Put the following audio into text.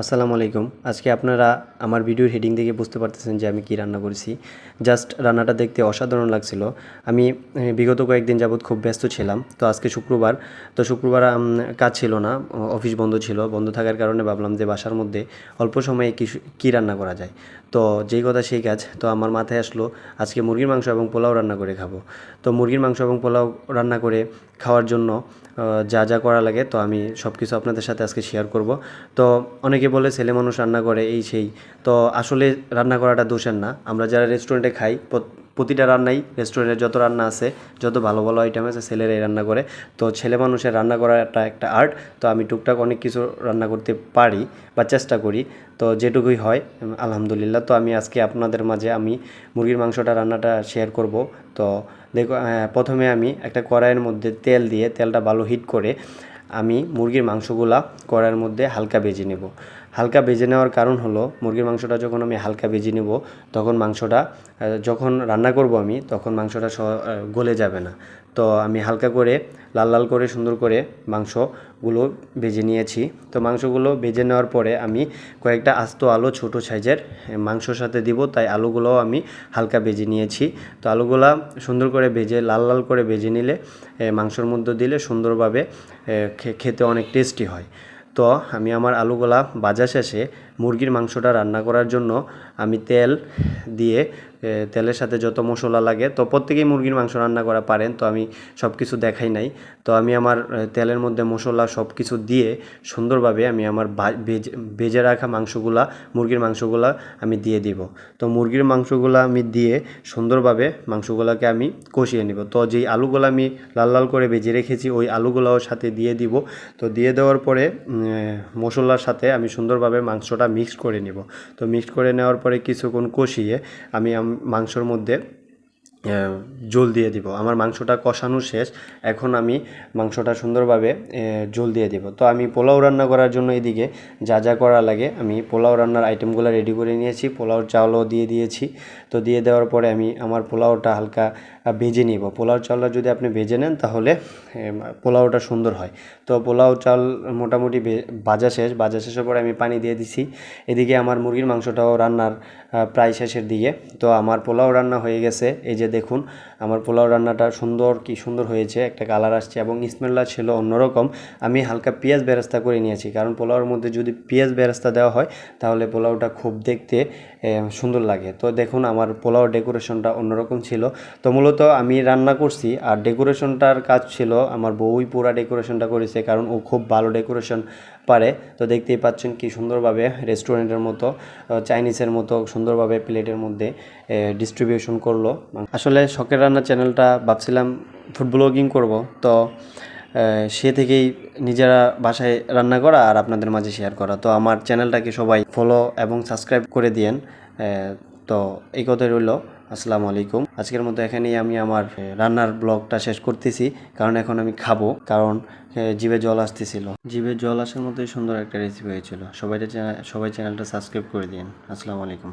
আসসালামু আলাইকুম। আজকে আপনারা আমার ভিডিওর হেডিং দেখে বুঝতে পারতেছেন যে আমি কি রান্না করেছি। জাস্ট রান্নাটা দেখতে অসাধারণ লাগছিল। আমি বিগত কয়েকদিন যাবৎ খুব ব্যস্ত ছিলাম। তো আজকে শুক্রবার। তো শুক্রবার কাজ ছিল না। অফিস বন্ধ ছিল। বন্ধ থাকার কারণে ভাবলাম যে বাসার মধ্যে অল্প সময়ে কি কী রান্না করা যায়। তো যেই কথা সেই কাজ। তো আমার মাথায় আসলো, আজকে মুরগির মাংস এবং পোলাও রান্না করে খাব। তো মুরগির মাংস এবং পোলাও রান্না করে খাওয়ার জন্য যা যা করা লাগে, তো আমি সব কিছু আপনাদের সাথে আজকে শেয়ার করব। তো অনেকে বলে ছেলে মানুষ রান্না করে, এই সেই। তো আসলে রান্না করাটা দোষের না। আমরা যারা রেস্টুরেন্টে খাই প্রতিটা রান্নাই রেস্টুরেন্টে যত রান্না আছে, যত ভালো ভালো আইটেম আছে ছেলেরাই রান্না করে। তো ছেলে মানুষের রান্না করাটা একটা একটা আর্ট তো আমি টুকটাক অনেক কিছু রান্না করতে পারি বা চেষ্টা করি। তো যেটুকুই হয় আলহামদুলিল্লাহ। তো আমি আজকে আপনাদের মাঝে আমি মুরগির মাংসটা রান্নাটা শেয়ার করব। তো দেখো প্রথমে আমি একটা কড়াইয়ের মধ্যে তেল দিয়ে, তেলটা ভালো হিট করে আমি মুরগির মাংসগুলা কড়াইয়ের মধ্যে হালকা ভেজে নেব। হালকা ভেজে নেওয়ার কারণ হলো, মুরগির মাংসটা যখন আমি হালকা ভেজে নেব, তখন মাংসটা যখন রান্না করব আমি, তখন মাংসটা গলে যাবে না। তো আমি হালকা করে, লাল লাল করে সুন্দর করে মাংসগুলো ভেজে নিয়েছি। তো মাংসগুলো ভেজে নেওয়ার পরে আমি কয়েকটা আস্ত আলু ছোটো সাইজের মাংসর সাথে দিব, তাই আলুগুলোও আমি হালকা ভেজে নিয়েছি। তো আলুগুলা সুন্দর করে ভেজে, লাল লাল করে ভেজে নিলে মাংসর মধ্যে দিলে সুন্দরভাবে খেতে অনেক টেস্টি হয়। তো আমি আমার আলুগুলা ভাজা শেষে মুরগির মাংসটা রান্না করার জন্য আমি তেল দিয়ে তেলের সাথে যত মশলা লাগে, তো প্রত্যেকেই মুরগির মাংস রান্না করা পারেন, তো আমি সব কিছু দেখাই নাই। তো আমি আমার তেলের মধ্যে মশলা সব কিছু দিয়ে সুন্দরভাবে আমি আমার ভেজে রাখা মাংসগুলা, মুরগির মাংসগুলা আমি দিয়ে দিব। তো মুরগির মাংসগুলা আমি দিয়ে সুন্দরভাবে মাংসগুলাকে আমি কষিয়ে নিব। তো যেই আলুগুলো আমি লাল লাল করে ভেজে রেখেছি, ওই আলুগুলাও সাথে দিয়ে দিব। তো দিয়ে দেওয়ার পরে মশলার সাথে আমি সুন্দরভাবে মাংসটা মিক্স করে নিব। তো মিক্স করে নেওয়ার পরে কিছুক্ষণ কষিয়ে আমি মাংসর মধ্যে জল দিয়ে দিব। আমার মাংসটা কষানো শেষ। এখন আমি মাংসটা সুন্দরভাবে জল দিয়ে দিব। তো আমি পোলাও রান্না করার জন্য এদিকে যা যা করা লাগে, আমি পোলাও রান্নার আইটেমগুলো রেডি করে নিয়েছি। পোলাওর চাউলও দিয়ে দিয়েছি। তো দিয়ে দেওয়ার পরে আমি আমার পোলাওটা হালকা ভেজে নিব। পোলাও চাউলটা যদি আপনি ভেজে নেন, তাহলে পোলাওটা সুন্দর হয়। তো পোলাও চাল মোটামুটি ভাজা শেষ। ভাজা শেষের পরে আমি পানি দিয়ে দিছি। এদিকে আমার মুরগির মাংসটাও রান্নার প্রায় শেষের দিকে। তো আমার পোলাও রান্না হয়ে গেছে। এই যে দেখুন, আমার পোলাও রান্নাটা সুন্দর, কি সুন্দর হয়েছে। একটা কালার আসছে এবং স্মেলটা ছিল অন্যরকম। আমি হালকা পেঁয়াজ বেরেস্তা করে নিয়েছি। কারণ পোলাওর মধ্যে যদি পেঁয়াজ বেরেস্তা দেওয়া হয়, তাহলে পোলাওটা খুব দেখতে সুন্দর লাগে। তো দেখুন, আমার পোলাও ডেকোরেশনটা অন্যরকম ছিল। তো মূলত আমি রান্না করছি। আর ডেকোরেশনটার কাজ ছিল, আমার বউই পুরা ডেকোরেশনটা করেছে। কারণ ও খুব ভালো ডেকোরেশন পারে। তো দেখতেই পাচ্ছেন কি সুন্দরভাবে রেস্টুরেন্টের মতো চাইনিজের মতো সুন্দরভাবে প্লেটের মধ্যে ডিস্ট্রিবিউশন করল। আসলে শখের রান্না চ্যানেলটা ভাবছিলাম ফুড ব্লগিং করব, তো সে থেকেই নিজেরা বাসায় রান্না করা আর আপনাদের মাঝে শেয়ার করা। তো আমার চ্যানেলটাকে সবাই ফলো এবং সাবস্ক্রাইব করে দিয়েন। তো এই কথাই রইল। আসসালামু আলাইকুম। আজকের মতো এখানেই আমি আমার রান্নার ব্লগটা শেষ করতেছি, কারণ এখন আমি খাব, কারণ জিভে জল আসতেছিল। জিভে জল আসার মতোই সুন্দর একটা রেসিপি হয়েছিল। সবাই সবাই চ্যানেলটা সাবস্ক্রাইব করে দিন। আসসালামু আলাইকুম।